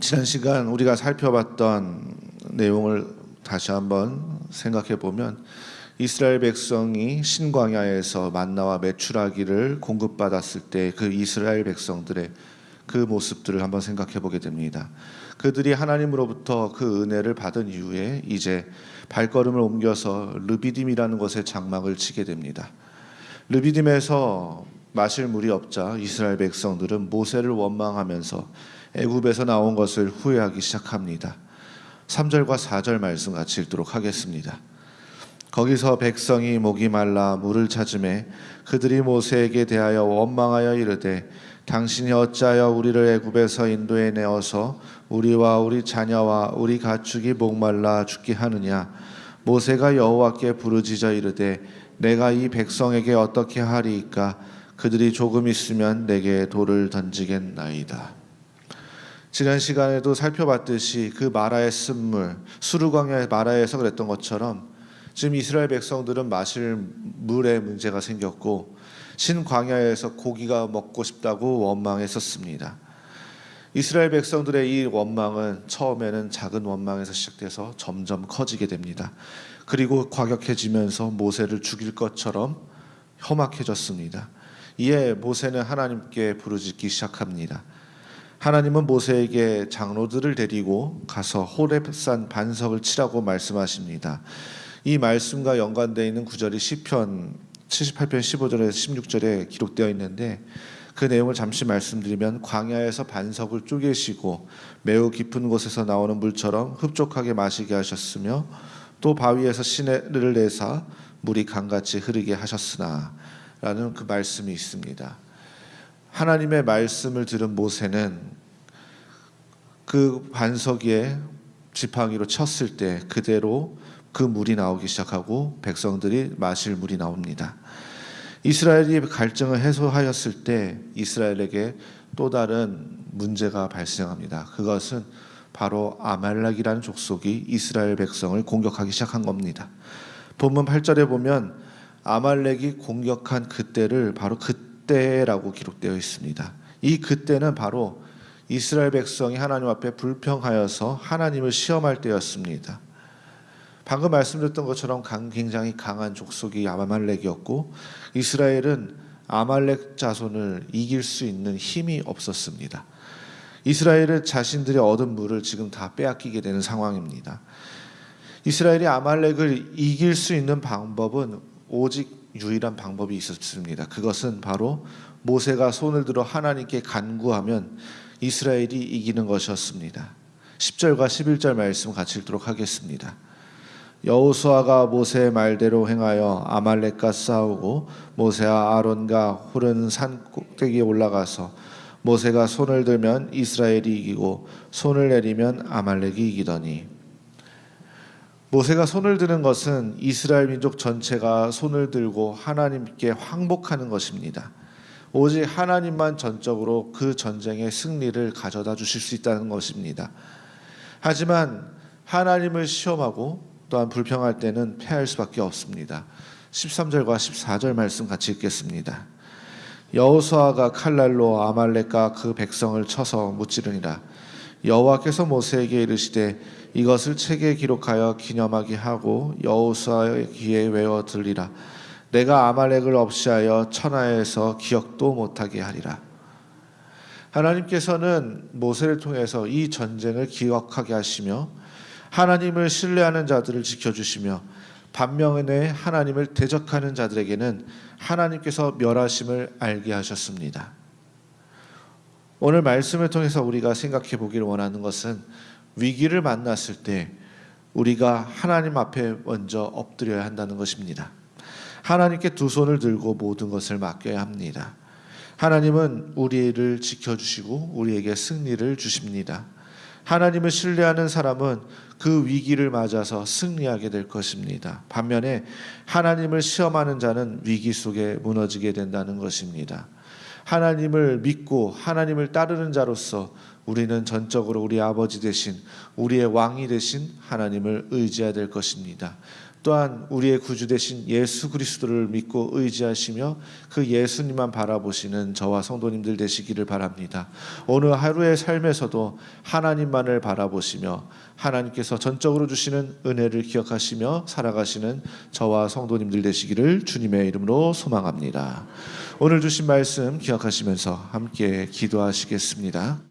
지난 시간 우리가 살펴봤던 내용을 다시 한번 생각해 보면 이스라엘 백성이 신광야에서 만나와 메추라기를 공급받았을 때 그 이스라엘 백성들의 그 모습들을 한번 생각해 보게 됩니다. 그들이 하나님으로부터 그 은혜를 받은 이후에 이제 발걸음을 옮겨서 르비딤이라는 곳에 장막을 치게 됩니다. 르비딤에서 마실 물이 없자 이스라엘 백성들은 모세를 원망하면서 애굽에서 나온 것을 후회하기 시작합니다. 3절과 4절 말씀 같이 읽도록 하겠습니다. 거기서 백성이 목이 말라 물을 찾음에 그들이 모세에게 대하여 원망하여 이르되 당신이 어찌하여 우리를 애굽에서 인도해 내어서 우리와 우리 자녀와 우리 가축이 목말라 죽게 하느냐 모세가 여호와께 부르짖어 이르되 내가 이 백성에게 어떻게 하리이까 그들이 조금 있으면 내게 돌을 던지겠나이다. 지난 시간에도 살펴봤듯이 그 마라의 쓴물 수르광야의 마라에서 그랬던 것처럼 지금 이스라엘 백성들은 마실 물에 문제가 생겼고 신광야에서 고기가 먹고 싶다고 원망했었습니다. 이스라엘 백성들의 이 원망은 처음에는 작은 원망에서 시작돼서 점점 커지게 됩니다. 그리고 과격해지면서 모세를 죽일 것처럼 험악해졌습니다. 이에 모세는 하나님께 부르짖기 시작합니다. 하나님은 모세에게 장로들을 데리고 가서 호렙산 반석을 치라고 말씀하십니다. 이 말씀과 연관되어 있는 구절이 시편 78편 15절에서 16절에 기록되어 있는데 그 내용을 잠시 말씀드리면 광야에서 반석을 쪼개시고 매우 깊은 곳에서 나오는 물처럼 흡족하게 마시게 하셨으며 또 바위에서 시내를 내사 물이 강같이 흐르게 하셨으나 라는 그 말씀이 있습니다. 하나님의 말씀을 들은 모세는 그 반석 위에 지팡이로 쳤을 때 그대로 그 물이 나오기 시작하고 백성들이 마실 물이 나옵니다. 이스라엘이 갈증을 해소하였을 때 이스라엘에게 또 다른 문제가 발생합니다. 그것은 바로 아말렉이라는 족속이 이스라엘 백성을 공격하기 시작한 겁니다. 본문 8절에 보면 아말렉이 공격한 그때를 바로 그때라고 기록되어 있습니다. 이 그때는 바로 이스라엘 백성이 하나님 앞에 불평하여서 하나님을 시험할 때였습니다. 방금 말씀드렸던 것처럼 굉장히 강한 족속이 아말렉이었고 이스라엘은 아말렉 자손을 이길 수 있는 힘이 없었습니다. 이스라엘은 자신들이 얻은 물을 지금 다 빼앗기게 되는 상황입니다. 이스라엘이 아말렉을 이길 수 있는 방법은 오직 유일한 방법이 있었습니다. 그것은 바로 모세가 손을 들어 하나님께 간구하면 이스라엘이 이기는 것이었습니다. 10절과 11절 말씀 같이 읽도록 하겠습니다. 여호수아가 모세의 말대로 행하여 아말렉과 싸우고 모세와 아론과 홀은 산 꼭대기에 올라가서 모세가 손을 들면 이스라엘이 이기고 손을 내리면 아말렉이 이기더니 모세가 손을 드는 것은 이스라엘 민족 전체가 손을 들고 하나님께 항복하는 것입니다. 오직 하나님만 전적으로 그 전쟁의 승리를 가져다 주실 수 있다는 것입니다. 하지만 하나님을 시험하고 또한 불평할 때는 패할 수밖에 없습니다. 13절과 14절 말씀 같이 읽겠습니다. 여호수아가 칼날로 아말렉과 그 백성을 쳐서 무찌르니라. 여호와께서 모세에게 이르시되 이것을 책에 기록하여 기념하게 하고 여호수아의 귀에 외워 들리라. 내가 아말렉을 없이하여 천하에서 기억도 못하게 하리라. 하나님께서는 모세를 통해서 이 전쟁을 기억하게 하시며 하나님을 신뢰하는 자들을 지켜주시며 반면에 하나님을 대적하는 자들에게는 하나님께서 멸하심을 알게 하셨습니다. 오늘 말씀을 통해서 우리가 생각해 보기를 원하는 것은 위기를 만났을 때 우리가 하나님 앞에 먼저 엎드려야 한다는 것입니다. 하나님께 두 손을 들고 모든 것을 맡겨야 합니다. 하나님은 우리를 지켜주시고 우리에게 승리를 주십니다. 하나님을 신뢰하는 사람은 그 위기를 맞아서 승리하게 될 것입니다. 반면에 하나님을 시험하는 자는 위기 속에 무너지게 된다는 것입니다. 하나님을 믿고 하나님을 따르는 자로서 우리는 전적으로 우리 아버지 대신 우리의 왕이 되신 하나님을 의지해야 될 것입니다. 또한 우리의 구주 되신 예수 그리스도를 믿고 의지하시며 그 예수님만 바라보시는 저와 성도님들 되시기를 바랍니다. 오늘 하루의 삶에서도 하나님만을 바라보시며 하나님께서 전적으로 주시는 은혜를 기억하시며 살아가시는 저와 성도님들 되시기를 주님의 이름으로 소망합니다. 오늘 주신 말씀 기억하시면서 함께 기도하시겠습니다.